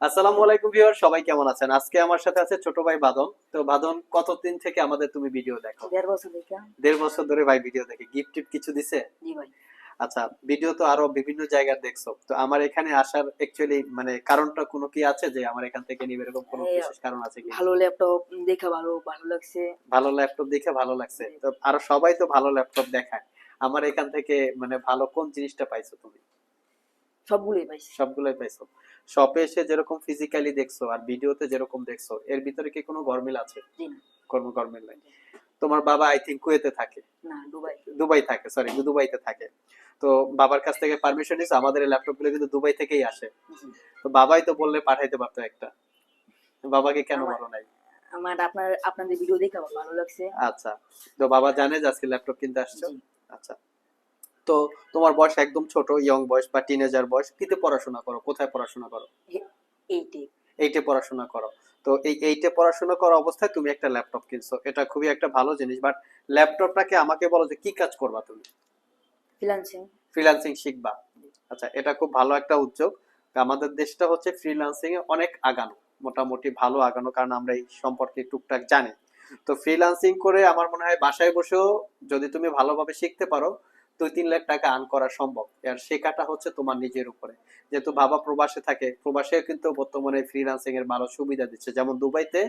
আসসালামু আলাইকুম ভিউয়ার সবাই কেমন আছেন? আজকে আমার সাথে আছে ছোট ভাই বাদন। তো বাদন কতদিন থেকে আমাদের তুমি ভিডিও দেখো? দেড় বছর থেকে দেড় বছর ধরে ভাই ভিডিও দেখে। গিফট কিছু দিছে? জি ভাই। আচ্ছা ভিডিও তো আরও বিভিন্ন জায়গায় দেখছ। তো আমার এখানে আসার অ্যাকচুয়ালি মানে কারণটা কোনো কি আছে যে আমার এখান থেকে নিবে? এরকম কোনো বিশেষ কারণ আছে কি? ভালো ল্যাপটপ দেখে ভালো ভালো লাগছে। ভালো ল্যাপটপ দেখে ভালো লাগছে। তো আরও সবাই তো ভালো ল্যাপটপ দেখায়। আমার এখান থেকে মানে ভালো কোন জিনিসটা পাইছো তুমি? সবগুলোই পাইছি। সবগুলোই পাইছো। শপে এসে যেরকম ফিজিক্যালি দেখছ আর ভিডিওতে যেরকম দেখছ এর ভিতরে কি কোনো গরমিল আছে? কোনো গরমিল নাই। তোমার বাবা আই থিঙ্ক কুয়েতে থাকে। না দুবাই। দুবাই থাকে সরি দুবাইতে থাকে। তো বাবার কাছ থেকে পারমিশন নিছে আমাদের এই ল্যাপটপগুলো কিন্তু দুবাই থেকেই আসে। তো বাবাই তো বললে পাঠাইতে পারতো একটা। বাবাকে কেন বলো নাই? আমার আপনার আপনাদের ভিডিও দেখে ভালো লাগছে। আচ্ছা। তো বাবা জানে যে আজকে ল্যাপটপ কিনতে আসছো? আচ্ছা। তো তোমার বয়স একদম ছোট ইয়ং বয়স বা টিনেজার বয়স কিতে পড়াশোনা করো? কোথায় পড়াশোনা করো? এইটি। এইটে পড়াশোনা করো। তো এই এইটে পড়াশোনা করা অবস্থায় তুমি একটা ল্যাপটপ কিনছো। এটা খুবই একটা ভালো জিনিস বাট ল্যাপটপটাকে আমাকে বলো যে কি কাজ করবা তুমি? ফ্রিল্যান্সিং ফ্রিল্যান্সিং শিখবা। আচ্ছা এটা খুব ভালো একটা উদ্যোগ। আমাদের দেশটা হচ্ছে ফ্রিল্যান্সিং এ অনেক আগানো মোটামুটি ভালো আগানো কারণ আমরা এই সম্পর্কে টুকটাক জানি। তো ফ্রিল্যান্সিং করে আমার মনে হয় বাসায় বসেও যদি তুমি ভালোভাবে শিখতে পারো দুই তিন লাখ টাকা আর্ন করা সম্ভব। আর শেখাটা হচ্ছে তোমার নিজের উপরে। যেহেতু বাবা প্রবাসে থাকে প্রবাসে কিন্তু বর্তমানে ফ্রিল্যান্সিং এর ভালো সুবিধা দিচ্ছে। যেমন দুবাইতে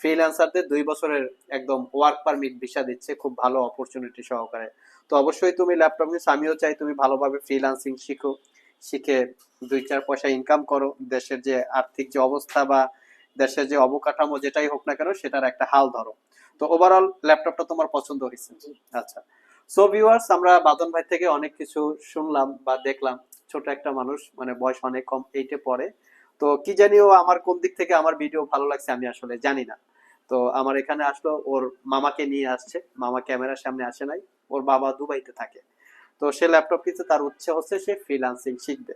ফ্রিল্যান্সারদের দুই বছরের একদম ওয়ার্ক পারমিট ভিসা দিচ্ছে খুব ভালো অপরচুনিটি সহকারে। তো অবশ্যই তুমি ল্যাপটপ নিয়ে আমিও চাই তুমি ভালোভাবে ফ্রিল্যান্সিং শিখো শিখে দুই চার পয়সা ইনকাম করো। দেশের যে আর্থিক যে অবস্থা বা দেশের যে অবকাঠামো যেটাই হোক না কেন সেটার একটা হাল ধরো। তো ওভারঅল ল্যাপটপটা তোমার পছন্দ হয়েছে। আচ্ছা। সো ভিউয়ার্স আমরা বাদন ভাই থেকে অনেক কিছু শুনলাম বা দেখলাম। ছোট একটা মানুষ মানে বয়স অনেক কম এইটে পড়ে। তো কি জানি ও আমার কোন দিক থেকে আমার ভিডিও ভালো লাগছে আমি আসলে জানি না। তো আমার এখানে আসলো ওর মামাকে নিয়ে আসছে। মামা ক্যামেরার সামনে আসে নাই ওর বাবা দুবাইতে থাকে। তো সে ল্যাপটপ কিনছে তার উচ্ছে হচ্ছে সে ফ্রিলান্সিং শিখবে।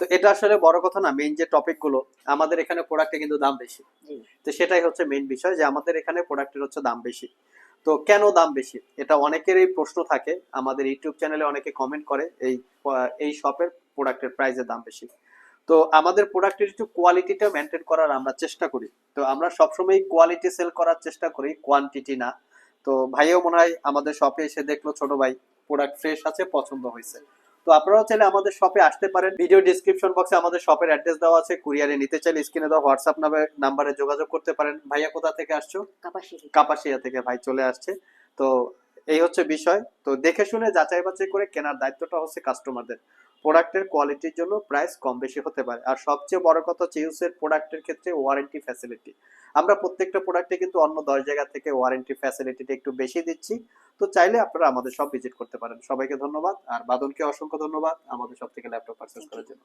তো এটা আসলে বড় কথা না মেইন যে টপিকগুলো আমাদের এখানে প্রোডাক্টে কিন্তু দাম বেশি। তো সেটাই হচ্ছে মেইন বিষয় যে আমাদের এখানে প্রোডাক্টের হচ্ছে দাম বেশি। তো কেন দাম বেশি? এটা অনেকেরই প্রশ্ন থাকে। আমাদের ইউটিউব চ্যানেলে অনেকে কমেন্ট করে এই এই শপের প্রোডাক্টের প্রাইসের দাম বেশি। তো আমাদের প্রোডাক্টের একটু কোয়ালিটিটা মেনটেন করার আমরা চেষ্টা করি। তো আমরা সবসময় কোয়ালিটি সেল করার চেষ্টা করি কোয়ান্টিটি না। তো ভাইও মনে হয় আমাদের শপে এসে দেখল ছোট ভাই প্রোডাক্ট ফ্রেশ আছে, পছন্দ হয়েছে। তো আপনারাও চাইলে আমাদের শপে আসতে পারেন। ভিডিও ডিসক্রিপশন বক্সে আমাদের শপের অ্যাড্রেস দেওয়া আছে। কুরিয়ারে নিতে চাইলে স্ক্রিনে দেওয়া হোয়াটসঅ্যাপ নাম্বারে যোগাযোগ করতে পারেন। ভাইয়া কোথা থেকে আসছো? কাপাসিয়া কাপাসিয়া থেকে ভাই চলে আসছে। তো এই হচ্ছে বিষয়। তো দেখে শুনে যাচাই বাছাই করে কেনার দায়িত্বটা হচ্ছে কাস্টমারদের প্রোডাক্টের কোয়ালিটির জন্য প্রাইস কম বেশি হতে পারে। আর সবচেয়ে বড় কথা হচ্ছে ইউসের প্রোডাক্টের ক্ষেত্রে ওয়ারেন্টি ফ্যাসিলিটি আমরা প্রত্যেকটা প্রোডাক্টে কিন্তু অন্য দশ জায়গা থেকে ওয়ারেন্টি ফ্যাসিলিটিটা একটু বেশি দিচ্ছি। তো চাইলে আপনারা আমাদের সব ভিজিট করতে পারেন। সবাইকে ধন্যবাদ। আর বাদনকে অসংখ্য ধন্যবাদ আমাদের সব থেকে ল্যাপটপ পারচেস করার জন্য।